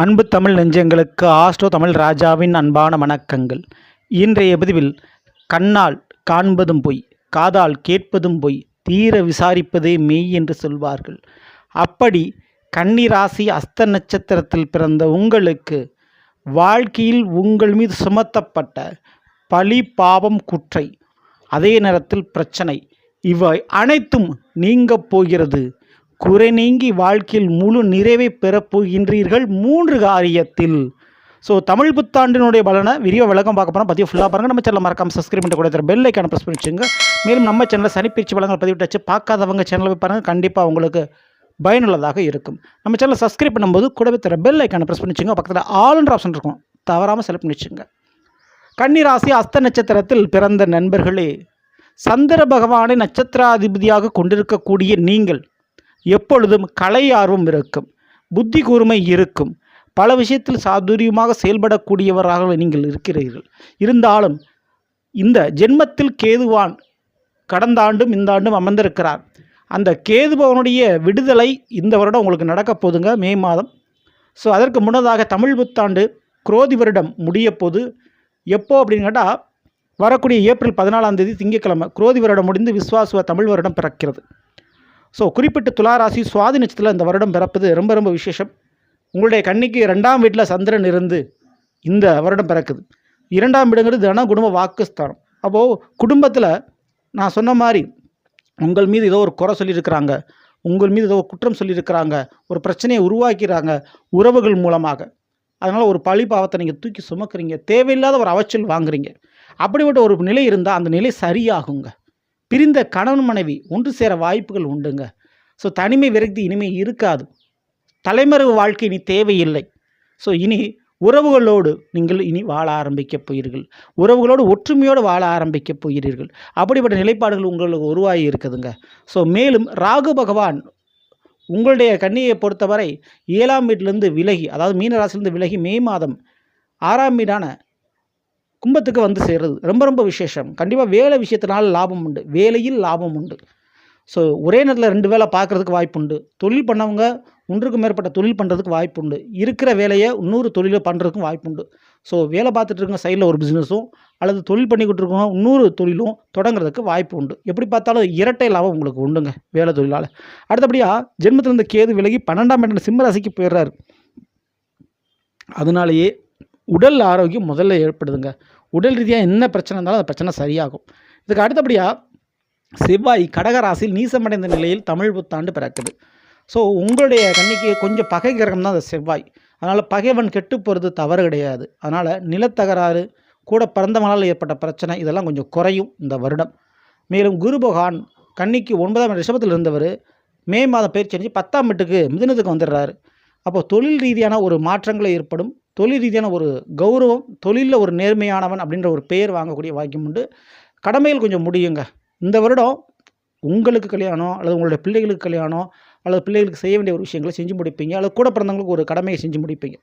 அன்பு தமிழ் நெஞ்சங்களுக்கு ஆஸ்ட்ரோ தமிழ் ராஜாவின் அன்பான வணக்கங்கள். இன்றைய பதிவில் கண்ணால் காண்பதும் பொய் காதால் கேட்பதும் பொய் தீர விசாரிப்பதே மெய் என்று சொல்வார்கள். அப்படி கன்னிராசி அஸ்த நட்சத்திரத்தில் பிறந்த உங்களுக்கு வாழ்க்கையில் உங்கள் மீது சுமத்தப்பட்ட பழி பாவம் குற்றை அதே நேரத்தில் பிரச்சனை இவை அனைத்தும் நீங்கப் போகிறது. குறை நீங்கி வாழ்க்கையில் முழு நிறைவை பெறப்போகின்றீர்கள் மூன்று காரியத்தில். ஸோ தமிழ் புத்தாண்டினுடைய பலனை விரிவ விளக்கம் பார்க்க போனால் பதிவு ஃபுல்லாக பாருங்கள் நம்ம சேனல் மறக்காம சப்ஸ்கிரைப் பண்ணி கூட பெல் ஐக்கான ப்ரெஸ் பண்ணிச்சுங்க மேலும் நம்ம சேனலில் சனிப்பிரிச்சு வளங்கள் பதிவிட்டாச்சு. பார்க்காதவங்க சேனலில் போய் பாருங்கள் கண்டிப்பாக உங்களுக்கு பயனுள்ளதாக இருக்கும். நம்ம சேனலை சப்ஸ்கிரைப் பண்ணும்போது கூடவே தர பெல் ஐக்கான ப்ரெஸ் பண்ணிச்சுங்க பக்கத்தில் ஆளுன்ற ஆப்ஷன் இருக்கும். தவறாமல் செலக்ட் பண்ணிச்சுங்க கன்னிராசி அஸ்த நட்சத்திரத்தில் பிறந்த நண்பர்களே சந்திர பகவானை நட்சத்திராதிபதியாக கொண்டிருக்கக்கூடிய நீங்கள் எப்பொழுதும் கலை ஆர்வம் இருக்கும். புத்தி கூர்மை இருக்கும். பல விஷயத்தில் சாதுரியமாக செயல்படக்கூடியவராக நீங்கள் இருக்கிறீர்கள். இருந்தாலும் இந்த ஜென்மத்தில் கேதுவான் கடந்த ஆண்டும் இந்த ஆண்டும் அமர்ந்திருக்கிறார். அந்த கேதுபவனுடைய விடுதலை இந்த வருடம் உங்களுக்கு நடக்கப் போதுங்க மே மாதம். ஸோ அதற்கு முன்னதாக தமிழ் புத்தாண்டு குரோதி வருடம் முடிய போது எப்போ அப்படின்னு கேட்டால் வரக்கூடிய ஏப்ரல் பதினாலாம் தேதி திங்கட்கிழமை குரோதி வருடம் முடிந்து விஸ்வாசுவ தமிழ் வருடம் பிறக்கிறது. ஸோ குறிப்பிட்ட துளாராசி சுவாதி நட்சத்திரத்தில் இந்த வருடம் பிறப்பது ரொம்ப ரொம்ப விசேஷம். உங்களுடைய கண்ணிக்கு ரெண்டாம் வீட்டில் சந்திரன் இருந்து இந்த வருடம் பிறக்குது. இரண்டாம் வீடுங்கிறது தன குடும்ப வாக்குஸ்தானம். அப்போது குடும்பத்தில் நான் சொன்ன மாதிரி உங்கள் மீது ஏதோ ஒரு குறை சொல்லியிருக்கிறாங்க. உங்கள் மீது ஏதோ குற்றம் சொல்லியிருக்கிறாங்க. ஒரு பிரச்சனையை உருவாக்கிறாங்க உறவுகள் மூலமாக. அதனால் ஒரு பழி பாவத்தை நீங்கள் தூக்கி சுமக்கிறீங்க. தேவையில்லாத ஒரு அவச்சல் வாங்குறீங்க. அப்படிப்பட்ட ஒரு நிலை இருந்தால் அந்த நிலை சரியாகுங்க. பிரிந்த கணவன் மனைவி ஒன்று சேர வாய்ப்புகள் உண்டுங்க. ஸோ தனிமை விரக்தி இனிமே இருக்காது. தலைமறைவு வாழ்க்கை இனி தேவையில்லை. ஸோ இனி உறவுகளோடு நீங்கள் இனி வாழ ஆரம்பிக்கப் போகிறீர்கள். உறவுகளோடு ஒற்றுமையோடு வாழ ஆரம்பிக்கப் போகிறீர்கள். அப்படிப்பட்ட நிலைப்பாடுகள் உங்களுக்கு உருவாகி இருக்குதுங்க. ஸோ மேலும் ராகு பகவான் உங்களுடைய கண்ணியை பொறுத்தவரை ஏழாம் வீட்டிலேருந்து விலகி அதாவது மீனராசிலேருந்து விலகி மே மாதம் ஆறாம் வீடான கும்பத்துக்கு வந்து சேர்றது ரொம்ப ரொம்ப விசேஷம். கண்டிப்பாக வேலை விஷயத்தினால லாபம் உண்டு. வேலையில் லாபம் உண்டு. ஸோ ஒரே நேரத்தில் ரெண்டு வேலை பார்க்குறதுக்கு வாய்ப்பு உண்டு. தொழில் பண்ணவங்க ஒன்றுக்கும் மேற்பட்ட தொழில் பண்ணுறதுக்கு வாய்ப்பு உண்டு. இருக்கிற வேலையை இன்னொரு தொழிலை பண்ணுறதுக்கும் வாய்ப்பு உண்டு. ஸோ வேலை பார்த்துட்டு இருக்க சைடில் ஒரு பிஸ்னஸும் அல்லது தொழில் பண்ணிக்கிட்டு இருக்கவங்க இன்னொரு தொழிலும் தொடங்குறதுக்கு வாய்ப்பு உண்டு. எப்படி பார்த்தாலும் இரட்டை லாபம் உங்களுக்கு உண்டுங்க வேலை தொழிலால். அடுத்தபடியாக ஜென்மத்தில் இருந்த கேது விலகி பன்னெண்டாம் இடம் சிம்மராசிக்கு போயிடுறாரு. அதனாலேயே உடல் ஆரோக்கியம் முதல்ல ஏற்படுதுங்க. உடல் ரீதியாக என்ன பிரச்சனை இருந்தாலும் அந்த பிரச்சனை சரியாகும். இதுக்கு அடுத்தபடியாக செவ்வாய் கடகராசியில் நீசமடைந்த நிலையில் தமிழ் புத்தாண்டு பிறக்குது. ஸோ உங்களுடைய கண்ணிக்கு கொஞ்சம் பகை கிரகம் தான் அந்த செவ்வாய். அதனால் பகைவன் கெட்டு போகிறது தவறு கிடையாது. அதனால் நிலத்தகராறு கூட பிறந்தவனால் ஏற்பட்ட பிரச்சனை இதெல்லாம் கொஞ்சம் குறையும் இந்த வருடம். மேலும் குரு பகவான் கன்னிக்கு ஒன்பதாம் ரிஷபத்தில் இருந்தவர் மே மாதம் பயிற்சி அடைஞ்சு பத்தாம் வீட்டுக்கு மிதினத்துக்கு வந்துடுறாரு. அப்போ தொழில் ரீதியான ஒரு மாற்றங்கள் ஏற்படும். தொழில் ரீதியான ஒரு கௌரவம் தொழிலில் ஒரு நேர்மையானவன் அப்படின்ற ஒரு பெயர் வாங்கக்கூடிய வாக்கியம் உண்டு. கடமைகள் கொஞ்சம் முடியுங்க. இந்த வருடம் உங்களுக்கு கல்யாணம் அல்லது உங்களுடைய பிள்ளைகளுக்கு கல்யாணம் அல்லது பிள்ளைகளுக்கு செய்ய வேண்டிய ஒரு விஷயங்களை செஞ்சு முடிப்பீங்க. அல்லது கூட பிறந்தவங்களுக்கு ஒரு கடமையை செஞ்சு முடிப்பீங்க.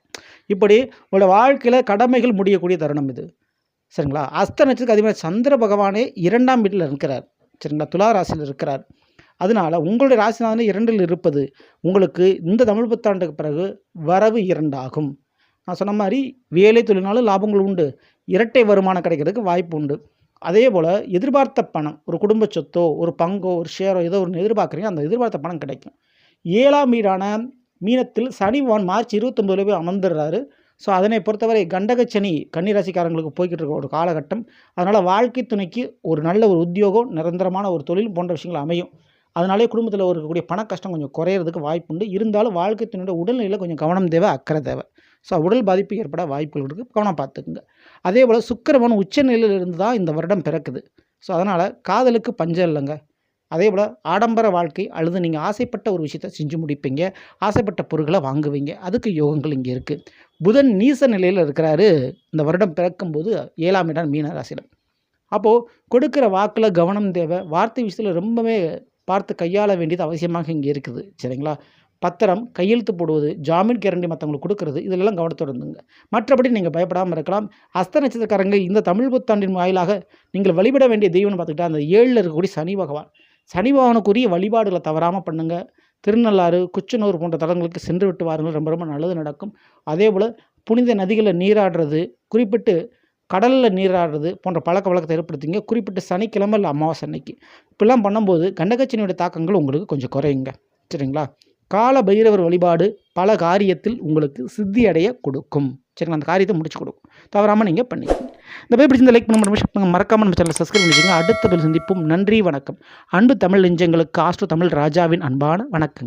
இப்படி உங்களோட வாழ்க்கையில் கடமைகள் முடியக்கூடிய தருணம் இது. சரிங்களா? அஸ்த நட்சத்திரத்துக்கு அதிகமாக சந்திர பகவானே இரண்டாம் வீட்டில் இருக்கிறார். சரிங்களா? துலா ராசியில் இருக்கிறார். அதனால் உங்களுடைய ராசிநாதனே இரண்டில் இருப்பது உங்களுக்கு இந்த தமிழ் புத்தாண்டுக்கு பிறகு வரவு இரண்டாகும். நான் சொன்ன மாதிரி வேலை தொழில்னாலும் லாபங்கள் உண்டு. இரட்டை வருமானம் கிடைக்கிறதுக்கு வாய்ப்பு உண்டு. அதே போல் எதிர்பார்த்த பணம் ஒரு குடும்ப சொத்தோ ஒரு பங்கோ ஒரு ஷேரோ ஏதோ ஒன்று எதிர்பார்க்குறீங்க அந்த எதிர்பார்த்த பணம் கிடைக்கும். ஏழாம் வீடான மீனத்தில் சனி மார்ச் இருபத்தொம்பதுல போய் அமர்ந்துடுறாரு. ஸோ அதனை பொறுத்தவரை கண்டகச்சனி கன்னிராசிக்காரங்களுக்கு போய்கிட்டு இருக்க ஒரு காலகட்டம். அதனால் வாழ்க்கை துணைக்கு ஒரு நல்ல ஒரு உத்தியோகம் நிரந்தரமான ஒரு தொழில் போன்ற விஷயங்கள் அமையும். அதனாலே குடும்பத்தில் இருக்கக்கூடிய பண கஷ்டம் கொஞ்சம் குறையிறதுக்கு வாய்ப்பு உண்டு. இருந்தாலும் வாழ்க்கை துணையோட உடல்நிலையில் கொஞ்சம் கவனம் தேவை அக்கறை தேவை. ஸோ உடல் பாதிப்பு ஏற்பட வாய்ப்புகள் இருக்குது கவனம் பார்த்துக்குங்க. அதே போல் சுக்கிரவன் உச்ச நிலையில் இருந்து தான் இந்த வருடம் பிறக்குது. ஸோ அதனால் காதலுக்கு பஞ்சம் இல்லைங்க. அதே போல் ஆடம்பர வாழ்க்கை அல்லது நீங்கள் ஆசைப்பட்ட ஒரு விஷயத்தை செஞ்சு முடிப்பீங்க. ஆசைப்பட்ட பொருட்களை வாங்குவீங்க. அதுக்கு யோகங்கள் இங்கே இருக்குது புதன் நீச நிலையில் இருக்கிறாரு. இந்த வருடம் பிறக்கும்போது ஏழாம் இடம் மீன ராசியில். அப்போது கொடுக்குற வாக்கில் கவனம் தேவை. வார்த்தை விஷயத்தில் ரொம்பவே பார்த்து கையாள வேண்டியது அவசியமாக இங்கே இருக்குது. சரிங்களா? பத்திரம் கையெழுத்து போடுவது ஜாமீன் கேரண்டி மற்றவங்களுக்கு கொடுக்கறது இதிலெல்லாம் கவனத்தோடு இருந்துங்க மற்றபடி நீங்கள் பயப்படாமல் இருக்கலாம். அஸ்த நட்சத்திரக்காரங்க இந்த தமிழ் புத்தாண்டின் வாயிலாக நீங்கள் வழிபட வேண்டிய தெய்வம்னு பார்த்துக்கிட்டா அந்த ஏழில் இருக்கக்கூடிய சனி பகவான். சனி பகவானுக்குரிய வழிபாடுகளை தவறாமல் பண்ணுங்கள் திருநள்ளாறு குச்சனூர் போன்ற தலங்களுக்கு சென்று விட்டு வாருங்கள். ரொம்ப ரொம்ப நல்லது நடக்கும். அதேபோல் புனித நதிகளில் நீராடுறது குறிப்பிட்டு கடலில் நீராடுறது போன்ற பழக்க வழக்கத்தை ஏற்படுத்திங்க. குறிப்பிட்ட சனிக்கிழமை இல்லை அமாவாசை அன்னைக்கு. இப்படிலாம் பண்ணும்போது கண்டகச்சனியோட தாக்கங்கள் உங்களுக்கு கொஞ்சம் குறையுங்க. சரிங்களா? கால பைரவர் வழிபாடு பல காரியத்தில் உங்களுக்கு சித்தி அடைய கொடுக்கும். சரிங்களா? அந்த காரியத்தை முடிச்சு கொடுக்கும். தவறாமல் நீங்கள் பண்ணிக்கோங்க. இந்த பேர் பிடிச்சிருந்த லைக் பண்ண மறக்காமல் நம்ம சேனலை சப்ஸ்கிரைப் பண்ணிக்கோங்க. அடுத்த சந்திப்போம். நன்றி வணக்கம். அன்பு தமிழ் நெஞ்சங்களுக்கு ஆஸ்ட்ரோ தமிழ் ராஜாவின் அன்பான வணக்கங்கள்.